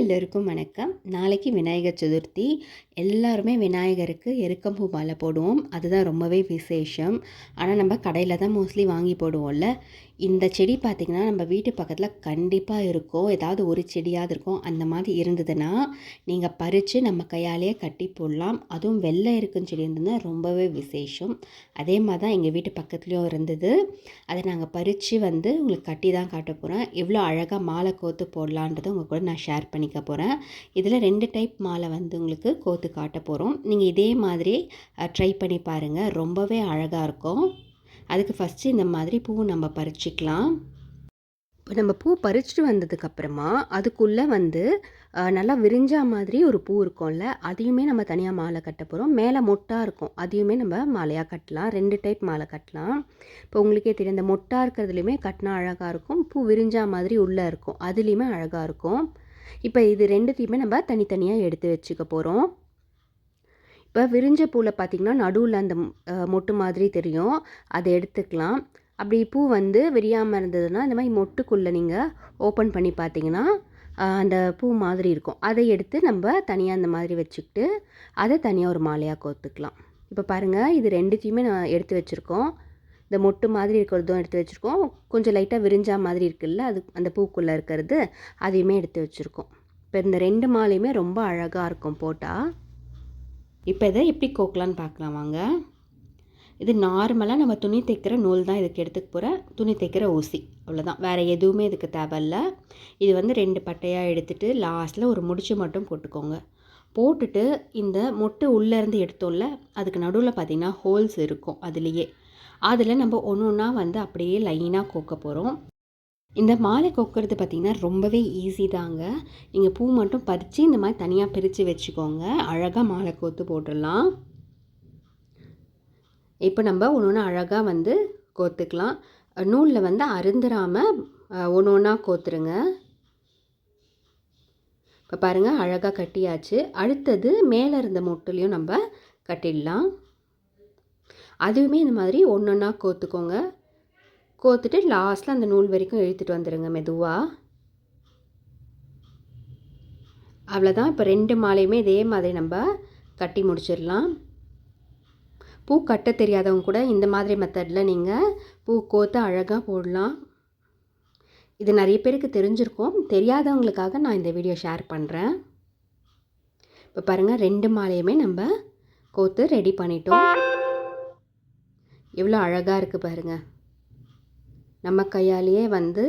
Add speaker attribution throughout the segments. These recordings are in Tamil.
Speaker 1: எல்லோருக்கும் வணக்கம். நாளைக்கு விநாயகர் சதுர்த்தி. எல்லாருமே விநாயகருக்கு எருக்கம்பூ மாலை போடுவோம். அதுதான் ரொம்பவே விசேஷம். ஆனால் நம்ம கடையில் தான் மோஸ்ட்லி வாங்கி போடுவோம்ல. இந்த செடி பார்த்திங்கன்னா நம்ம வீட்டு பக்கத்தில் கண்டிப்பாக இருக்கும் ஏதாவது ஒரு செடியாவது இருக்கும் அந்த மாதிரி இருந்ததுன்னா நீங்கள் பறித்து நம்ம கையாலேயே கட்டி போடலாம். அதுவும் வெள்ளை இருக்கும் செடி இருந்ததுன்னா ரொம்பவே விசேஷம். அதே மாதிரி தான் எங்கள் வீட்டு பக்கத்துலேயும் இருந்தது. அதை நாங்கள் பறித்து வந்து உங்களுக்கு கட்டி தான் காட்ட போகிறேன் எவ்வளோ அழகாக மாலை கோத்து போடலான்றதை உங்கள் கூட நான் ஷேர் பண்ணி பண்ணிக்க போகிறேன் இதில் ரெண்டு டைப் மாலை வந்து உங்களுக்கு கோத்து காட்ட போகிறோம் நீங்கள் இதே மாதிரி ட்ரை பண்ணி பாருங்கள் ரொம்பவே அழகாக இருக்கும். அதுக்கு ஃபஸ்ட்டு இந்த மாதிரி பூ நம்ம பறிச்சிக்கலாம். இப்போ நம்ம பூ பறிச்சுட்டு வந்ததுக்கப்புறமா அதுக்குள்ளே வந்து நல்லா விரிஞ்சா மாதிரி ஒரு பூ இருக்கும்ல அதையுமே நம்ம தனியாக மாலை கட்ட போகிறோம் மேலே மொட்டாக இருக்கும். அதையுமே நம்ம மாலையாக கட்டலாம். ரெண்டு டைப் மாலை கட்டலாம். இப்போ உங்களுக்கே தெரியும் இந்த மொட்டாக இருக்கிறதுலையுமே கட்டினா அழகாக இருக்கும். பூ விரிஞ்சா மாதிரி உள்ளே இருக்கும். அதுலேயுமே அழகாக இருக்கும். இப்போ இது ரெண்டுத்தையுமே நம்ம தனித்தனியாக எடுத்து வச்சுக்க போகிறோம் இப்போ விரிஞ்ச பூவில் பார்த்திங்கன்னா நடுவில் அந்த மொட்டு மாதிரி தெரியும். அதை எடுத்துக்கலாம். அப்படி பூ வந்து விரியாமல் இருந்ததுன்னா இந்த மாதிரி மொட்டுக்குள்ளே நீங்கள் ஓப்பன் பண்ணி பார்த்தீங்கன்னா அந்த பூ மாதிரி இருக்கும். அதை எடுத்து நம்ம தனியாக அந்த மாதிரி வச்சுக்கிட்டு அதை தனியாக ஒரு மாலையாக கோர்த்துக்கலாம் இப்போ பாருங்கள் இது ரெண்டுத்தையுமே நான் எடுத்து வச்சுருக்கோம். இந்த மொட்டு மாதிரி இருக்கிறதும் எடுத்து வச்சுருக்கோம். கொஞ்சம் லைட்டாக விரிஞ்சா மாதிரி இருக்குல்ல அது அந்த பூக்குள்ளே இருக்கிறது அதையுமே எடுத்து வச்சுருக்கோம். இப்போ இந்த ரெண்டு மாலையுமே ரொம்ப அழகாக இருக்கும் போட்டால் இப்போ இதை எப்படி கோக்கலான்னு பார்க்கலாம் வாங்க. இது நார்மலாக நம்ம துணி தைக்கிற நூல் தான் இதுக்கு எடுத்துக்க போகிற துணி தைக்கிற ஊசி அவ்வளோதான் வேறு எதுவுமே இதுக்கு தேவையில்ல. இது வந்து ரெண்டு பட்டையாக எடுத்துகிட்டு லாஸ்ட்டில் ஒரு முடிச்சு மட்டும் போட்டுக்கோங்க. போட்டுட்டு இந்த மொட்டு உள்ளேருந்து எடுத்தோம்ல அதுக்கு நடுவில் பார்த்திங்கன்னா ஹோல்ஸ் இருக்கும் அதுலேயே. அதில் நம்ம ஒன்று ஒன்றா வந்து அப்படியே லைனாக கோக்க போகிறோம் இந்த மாலை கொக்கிறது பார்த்திங்கன்னா ரொம்பவே ஈஸி தாங்க. நீங்கள் பூ மட்டும் பறித்து இந்த மாதிரி தனியாக பிரித்து வச்சுக்கோங்க. அழகாக மாலை கோத்து போட்டுடலாம். இப்போ நம்ம ஒன்று ஒன்று அழகாக வந்து கோத்துக்கலாம். நூலில் வந்து அருந்துராமல் ஒன்று ஒன்றா கோத்துருங்க. இப்போ பாருங்கள் அழகாக கட்டியாச்சு. அடுத்தது மேலே இருந்த மொட்டிலையும் நம்ம கட்டிடலாம். அதுவுமே இந்த மாதிரி ஒன்று ஒன்றா கோத்துக்கோங்க. கோத்துட்டு லாஸ்ட்டில் அந்த நூல் வரைக்கும் இழுத்துட்டு வந்துடுங்க மெதுவாக அவ்வளோதான் இப்போ ரெண்டு மாலையுமே இதே மாதிரி நம்ம கட்டி முடிச்சிடலாம். பூ கட்ட தெரியாதவங்க கூட இந்த மாதிரி மெத்தடில் நீங்கள் பூ கோத்து அழகாக போடலாம். இது நிறைய பேருக்கு தெரிஞ்சிருக்கும். தெரியாதவங்களுக்காக நான் இந்த வீடியோ ஷேர் பண்ணுறேன் இப்போ பாருங்கள் ரெண்டு மாலையுமே நம்ம கோத்து ரெடி பண்ணிட்டோம். எவ்வளோ அழகாக இருக்குது பாருங்கள் நம்ம கையாலேயே வந்து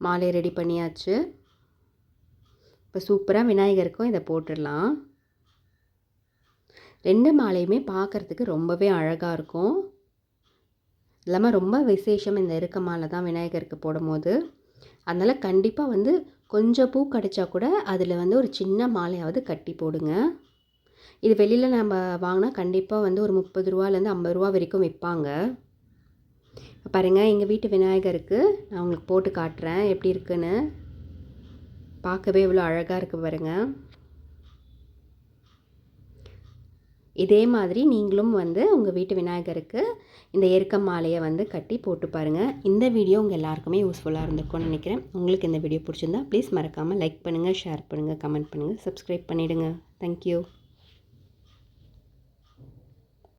Speaker 1: மாலை ரெடி பண்ணியாச்சு. இப்போ சூப்பராக விநாயகருக்கும் இதை போட்டுடலாம். ரெண்டு மாலையுமே பார்க்குறதுக்கு ரொம்பவே அழகாக இருக்கும். இல்லாமல் ரொம்ப விசேஷம் இந்த இருக்க மாலை தான் விநாயகருக்கு போடும்போது. அதனால் கண்டிப்பாக வந்து கொஞ்சம் பூ கிடச்சா கூட அதில் வந்து ஒரு சின்ன மாலையாவது கட்டி போடுங்க. இது வெளியில் நம்ம வாங்கினா கண்டிப்பாக வந்து ஒரு முப்பது ரூபாலேருந்து ஐம்பது ரூபா வரைக்கும் விற்பாங்க பாருங்கள் எங்கள் வீட்டு விநாயகருக்கு நான் உங்களுக்கு போட்டு காட்டுறேன். எப்படி இருக்குன்னு? பார்க்கவே இவ்வளோ அழகாக இருக்குது பாருங்கள் இதே மாதிரி நீங்களும் வந்து உங்கள் வீட்டு விநாயகருக்கு இந்த எருக்க மாலையை வந்து கட்டி போட்டு பாருங்கள் இந்த வீடியோ உங்கள் எல்லாருக்குமே யூஸ்ஃபுல்லாக இருந்திருக்கும்னு நினைக்கிறேன். உங்களுக்கு இந்த வீடியோ பிடிச்சிருந்தா ப்ளீஸ் மறக்காமல் லைக் பண்ணுங்கள் ஷேர் பண்ணுங்கள் கமெண்ட் பண்ணுங்கள் சப்ஸ்கிரைப் பண்ணிவிடுங்க தேங்க்யூ